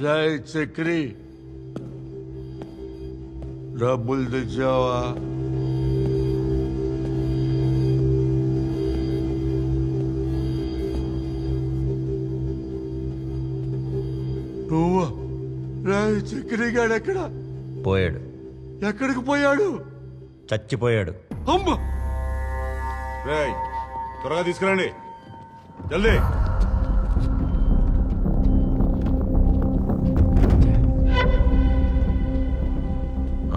రాయ్ చక్రి. డబ్బులు తెచ్చావా? నువ్వా? రాయ్ చక్రి గాడు ఎక్కడ? పోయాడు. ఎక్కడికి పోయాడు? చచ్చిపోయాడు. అమ్మ రేయ్ త్వరగా తీసుకురండి. జల్దీ.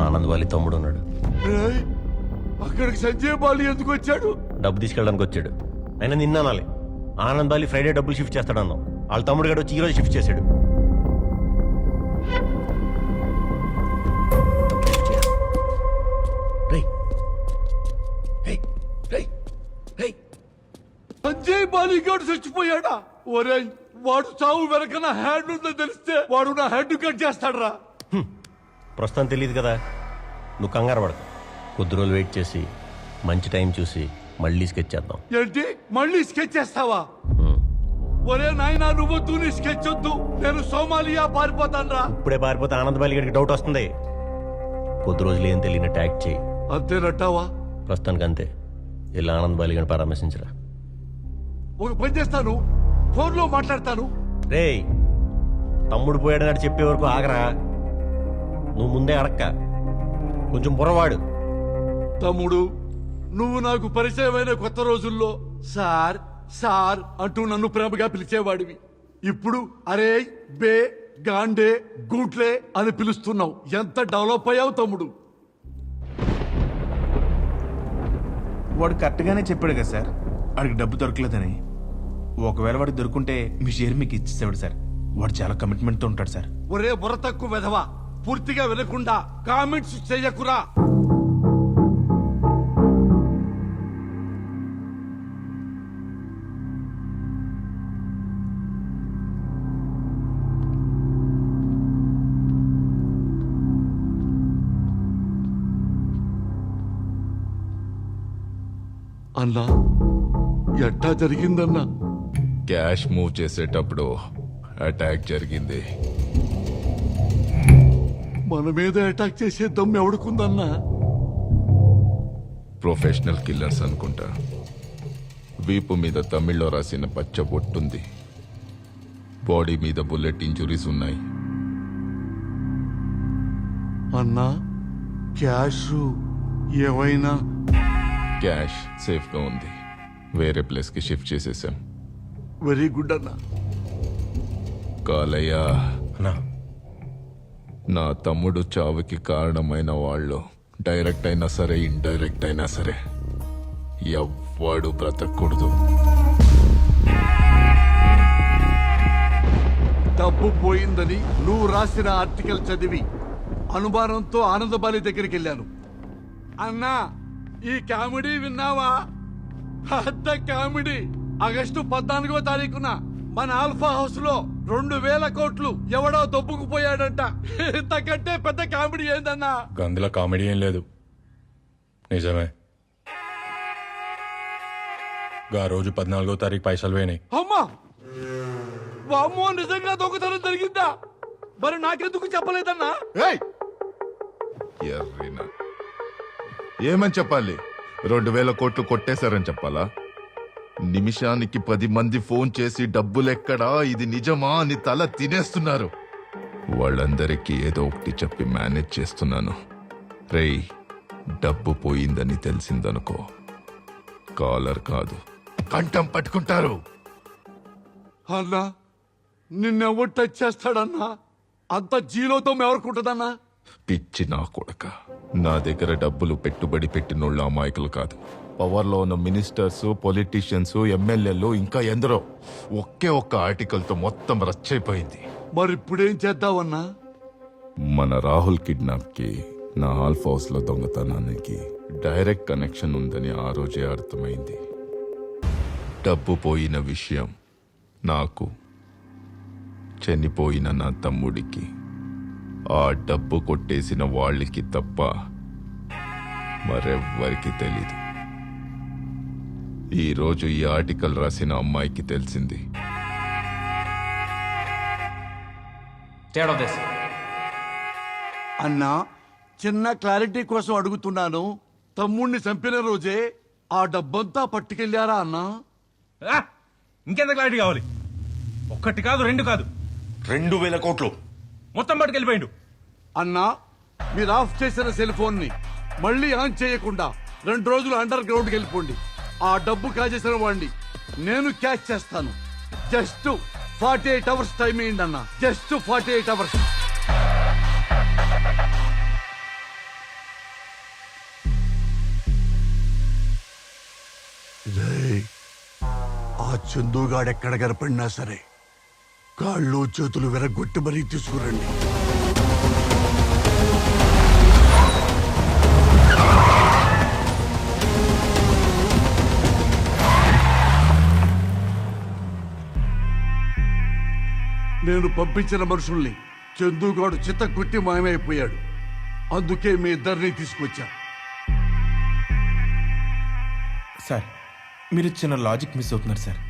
ఆనంద్ వాళ్ళ తమ్ముడు ఉన్నాడు రాయ్ అక్కడికి సంజయ్ బాలి ఎందుకు వచ్చాడు? డబ్బు తీసుకెళ్ళడానికి వచ్చాడు. అయినా నిన్న అనాలి. ఆనంద్ బాలి ఫ్రైడే డబ్బులు షిఫ్ట్ చేస్తాడన్నావు వాళ్ళ తమ్ముడు గడు వచ్చి ఈరోజు షిఫ్ట్ చేశాడు. గాడు చచ్చిపోయాడా? ఒరేయ్ వాడు చావు వెనక నా హ్యాండ్ ఉందని తెలిస్తే వాడు నా హెడ్ కట్ చేస్తాడరా. ప్రస్తుతం తెలియదు కదా. నువ్వు కంగారు పడకు. కొద్ది రోజులు వెయిట్ చేసి మంచి టైం చూసి మళ్ళీ స్కెచ్ చేద్దాం. ఏంటి? మళ్ళీ స్కెచ్ చేస్తావా? ఒరే నాయనా నువ్వు తూని స్కెచ్ వద్దు. నేను సోమాలియా పారిపోతానరా. ఇప్పుడే పారిపోతే ఆనంద్ బాలి గడికి డౌట్ వస్తుంది. కొద్ది రోజులు ఏం తెలియని ట్యాక్ చేయి. అంతేనట్టావా? ప్రస్తుతానికి అంతే. ఇలా ఆనంద్ బాలి గడిని పరామర్శించరా. ఒక పని చేస్తాను ఫోన్లో మాట్లాడతాను. రేయ్ తమ్ముడు పోయాడని చెప్పే వరకు ఆగరా? నువ్వు ముందే అడక్క. కొంచెం బుర్రవాడు. తమ్ముడు నువ్వు నాకు పరిచయమైన కొత్త రోజుల్లో సార్ సార్ అంటూ నన్ను ప్రేమగా పిలిచేవాడివి. ఇప్పుడు అరే బే గాండే గూట్లే అని పిలుస్తున్నావు. ఎంత డెవలప్ అయ్యావు తమ్ముడు? వాడు కరెక్ట్గానే చెప్పాడు కదా సార్. వాడికి డబ్బు దొరకలేదని. ఒకవేళ వాడికి దొరుకుంటే మీ షేర్ మీకు ఇచ్చేసేవాడు సార్. వాడు చాలా కమిట్మెంట్తో ఉంటాడు సార్. ఒరే బుర్ర తక్కువ వెధవా పూర్తిగా వినకుండా కామెంట్స్ చెయ్యకురా అన్నా? ఎట్టా జరిగిందన్నా? క్యాష్ మూవ్ చేసేటప్పుడు అటాక్ జరిగింది. మన మీద అటాక్ చేసే దమ్ము ఎవడుకుందన్నా? ప్రొఫెషనల్ కిల్లర్స్ అనుకుంటా. వీపు మీద తమిళ్ళో రాసిన పచ్చ బొట్టుంది. బాడీ మీద బుల్లెట్ ఇంజురీస్ ఉన్నాయి. అన్నా క్యాష్ ఏవైనా క్యాష్ సేఫ్గా ఉంది. వేరే ప్లేస్కి షిఫ్ట్ చేసేసాం. వెరీ గుడ్ అన్నా. కాలయ్య. అన్నా. నా తమ్ముడు చావుకి కారణమైన వాళ్ళు డైరెక్ట్ అయినా సరే ఇండైరెక్ట్ అయినా సరే ఎవ్వడు బ్రతకూడదు. డబ్బు పోయిందని నువ్వు రాసిన ఆర్టికల్ చదివి అనుమానంతో ఆనందబాలి దగ్గరికి వెళ్ళాను. అన్నా ఈ కామెడీ విన్నావా? పెద్ద కామెడీ. ఆగస్టు పద్నాలుగో తారీఖున మన ఆల్ఫా హౌస్లో రెండు వేల కోట్లు ఎవడో దొబ్బుకుపోయాడంట. ఇంతకంటే పెద్ద కామెడీ ఏందన్నా? అందులో కామెడీ ఏం లేదు. నిజమే. గా రోజు పద్నాలుగో తారీఖు పైసలు పోయినాయి అమ్మా! వామ్మో నిజంగా దొంగతనం జరిగిందా? మరి నాకెందుకు చెప్పలేదన్నా? ఏయ్! ఎర్రిన. ఏమని చెప్పాలి? రెండు వేల కోట్లు కొట్టేశారని చెప్పాలా? నిమిషానికి పది మంది ఫోన్ చేసి డబ్బులెక్కడా? ఇది నిజమా అని తల తినేస్తున్నారు. వాళ్ళందరికీ ఏదో ఒకటి చెప్పి మేనేజ్ చేస్తున్నాను. రేయ్ డబ్బు పోయిందని తెలిసిందనుకో. కాలర్ కాదు. కంఠం పట్టుకుంటారు. అన్నా నిన్నెవరు టచ్ చేస్తాడన్నా? అంత జీలోతో ఎవరుకుంటుందన్నా పిచ్చి నా కొడక. నా దగ్గర డబ్బులు పెట్టుబడి పెట్టినోళ్ళు అమాయకులు కాదు. పవర్లో ఉన్న మినిస్టర్స్ పొలిటీషియన్స్ ఎమ్మెల్యేలు ఇంకా ఎందరో ఒకే ఒక్క ఆర్టికల్తో మొత్తం రచ్చైపోయింది మరి ఇప్పుడేం చేద్దామన్నా మన రాహుల్ కిడ్నాప్కి నా ఆల్ఫ్ హౌస్లో దొంగతనానికి డైరెక్ట్ కనెక్షన్ ఉందని ఆ రోజే అర్థమైంది. డబ్బు పోయిన విషయం నాకు చనిపోయిన నా తమ్ముడికి. ఆ డబ్బు కొట్టేసిన వాళ్ళకి తప్ప మరెవ్వరికి తెలీదు. ఈ రోజు ఈ ఆర్టికల్ రాసిన అమ్మాయికి తెలిసింది. అన్నా చిన్న క్లారిటీ కోసం అడుగుతున్నాను. తమ్ముణ్ణి చంపిన రోజే ఆ డబ్బంతా పట్టుకెళ్ళారా అన్నా! ఇంకెంత క్లారిటీ కావాలి? ఒక్కటి కాదు రెండు కాదు. రెండు వేల కోట్లు. మొత్తం పట్టుకెళ్ళిపోయిండు. అన్నా మీరు ఆఫ్ చేసిన సెల్ ఫోన్ని మళ్ళీ ఆన్ చేయకుండా రెండు రోజులు అండర్ గ్రౌండ్ వెళ్ళిపోండి. ఆ డబ్బు కాజేసిన వాడిని నేను క్యాచ్ చేస్తాను. Just forty eight hours time ఏంటి అన్న. జస్ట్ ఫార్టీ ఎయిట్ అవర్స్ ఆ చందుగాడు ఎక్కడ కనపడినా సరే కాళ్ళు చేతులు విరగొట్టి మరీ తీసుకురండి. నేను పంపించిన మనుషుల్ని చందుగాడు చిత్త కొట్టి మాయమైపోయాడు. అందుకే మీ ఇద్దరిని తీసుకొచ్చా. సార్ మీరు చిన్న లాజిక్ మిస్ అవుతున్నారు సార్.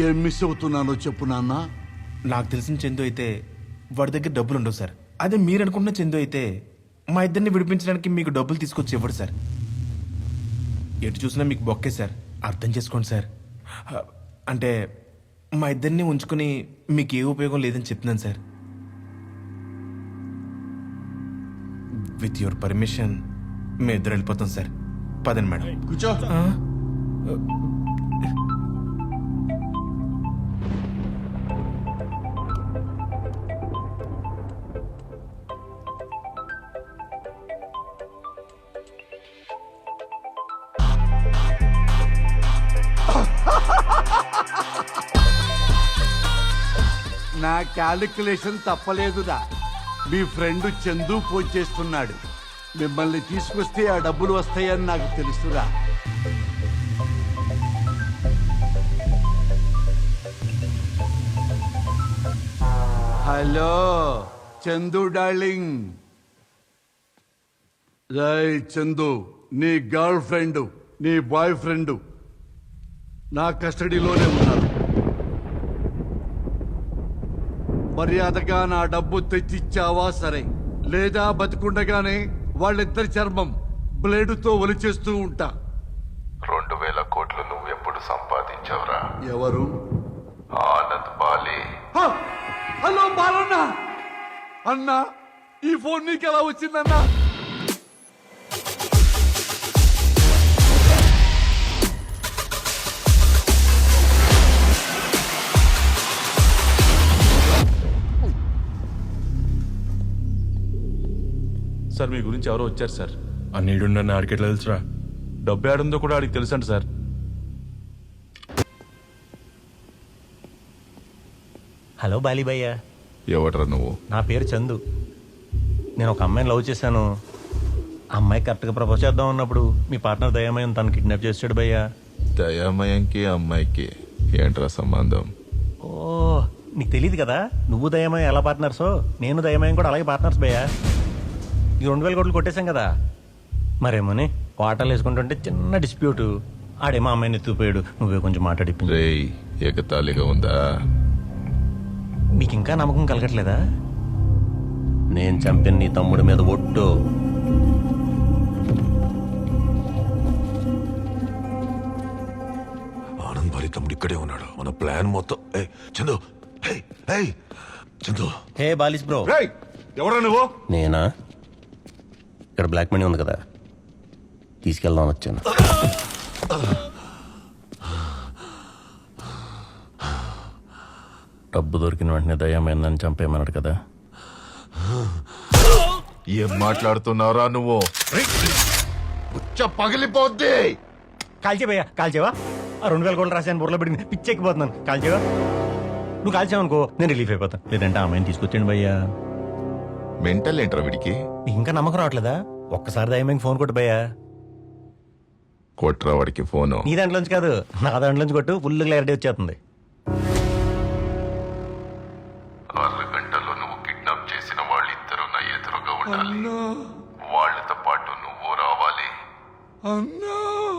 ఏం మిస్ అవుతున్నానో చెప్పు నాన్న. నాకు తెలిసిన చందు అయితే వాడి దగ్గర డబ్బులు ఉండవు సార్. అదే మీరు అనుకుంటున్న చందు అయితే మా ఇద్దరిని విడిపించడానికి మీకు డబ్బులు తీసుకొచ్చి ఇవ్వడు సార్. ఎటు చూసినా మీకు బొక్కే సార్. అర్థం చేసుకోండి సార్. అంటే మా ఇద్దరిని ఉంచుకుని మీకు ఏ ఉపయోగం లేదని చెప్తున్నాను సార్. విత్ యువర్ పర్మిషన్ మేము ఇద్దరు వెళ్ళిపోతాం సార్. పదండి మేడం. కూర్చో. నా క్యాలిక్యులేషన్ తప్పలేదురా. మీ ఫ్రెండ్ చందు ఫోన్ చేస్తున్నాడు. మిమ్మల్ని తీసుకొస్తే ఆ డబ్బులు వస్తాయని నాకు తెలుసురా. Hello Chandu darling. Roy Chandu నీ గర్ల్ ఫ్రెండ్ నీ బాయ్ ఫ్రెండ్ నా కస్టడీలోనే ఉన్నారు. మర్యాదగా నా డబ్బు తెచ్చిచ్చావా సరే. లేదా బతికుండగానే వాళ్ళిద్దరి చర్మం బ్లేడుతో ఒలిచేస్తూ ఉంటా. రెండు వేల కోట్లు నువ్వు ఎప్పుడు సంపాదించావురా? ఎవరు? ఆనంద్ బాలే! హలో బాలన్న! అన్నా ఈ ఫోన్ నీకు ఎలా వచ్చిందన్నా? సార్ మీ గురించి ఎవరో వచ్చారు సార్. ఆ నీడున్న ఆడికెట్లా తెలుసురా? డబ్బు ఏడుందో కూడా ఆడికి తెలుసంట సార్. హలో బాలీభయ్య ఎవడ్రా నువ్వు? నా పేరు చందు. నేను ఒక అమ్మాయిని లవ్ చేశాను. ఆ అమ్మాయి కరెక్ట్గా ప్రపోజ్ చేద్దాం ఉన్నప్పుడు మీ పార్ట్నర్ దయామయం తను కిడ్నాప్ చేసాడు భయ్యా దయామయంకి అమ్మాయికి ఏంట్రా సంబంధం? ఓ నీకు తెలియదు కదా? నువ్వు దయమయం ఎలా పార్ట్నర్సో నేను దయమయం కూడా అలాగే పార్ట్నర్స్ భయ్యా ఈ రెండు వేల కోట్లు కొట్టేశాం కదా. మరేమోని వాటర్లు వేసుకుంటుంటే చిన్న డిస్ప్యూట్. ఆడేమో అమ్మాయిని ఎత్తుకుపోయాడు. నువ్వే కొంచెం మాట్లాడిపించు రేయ్ ఎగతాళిగా ఉందా? మీకు ఇంకా నమ్మకం కలగట్లేదా? నేను చంపిన నీ తమ్ముడి మీద ఒట్టు. ఆనంద్ భారీ తమ్ముడు ఇక్కడే ఉన్నాడు. మన ప్లాన్ మొత్తం ఏ Chandu. Hey hey Chandu. Hey బాలిస్ bro. ఎవరా నువ్వు? నేనా? ఇక్కడ బ్లాక్ మనీ ఉంది కదా. తీసుకెళ్దాం వచ్చాను. డబ్బు దొరికిన వెంటనే దయ్యమైందని చంపేయమన్నాడు కదా. ఏం మాట్లాడుతున్నావురా నువ్వు? ఉచ్చ పగిలిపోద్ది. కాల్చేవయ్యా కాల్చేవా? ఆ రెండు వేల కోట్లు రాశాను బుర్రలో పెట్టి పిచ్చెక్కిపోతున్నాను. కాల్చేవా? నువ్వు కాల్చావనుకో నేను రిలీఫ్ అయిపోతాను. లేదంటే ఆ అమ్మాయిని తీసుకొచ్చాను భయ్యా. మెంటల్ ఏంట్రా వీడికి? ఇంకా నమ్మకం రావట్లేదా? ఒక్కసారి దయ్యమైంది ఫోన్ కొట్టు భయ్యా కొట్రా వాడికి ఫోను. నీ దాంట్లోంచి కాదు నా దాంట్లోంచి కొట్టు ఫుల్ క్లారిటీ వచ్చేస్తుంది. గంటల్లో నువ్వు కిడ్నాప్ చేసిన వాళ్ళిద్దరూ నా ఎదురుగా ఉండాలి. వాళ్ళతో పాటు నువ్వు రావాలి. అన్నా.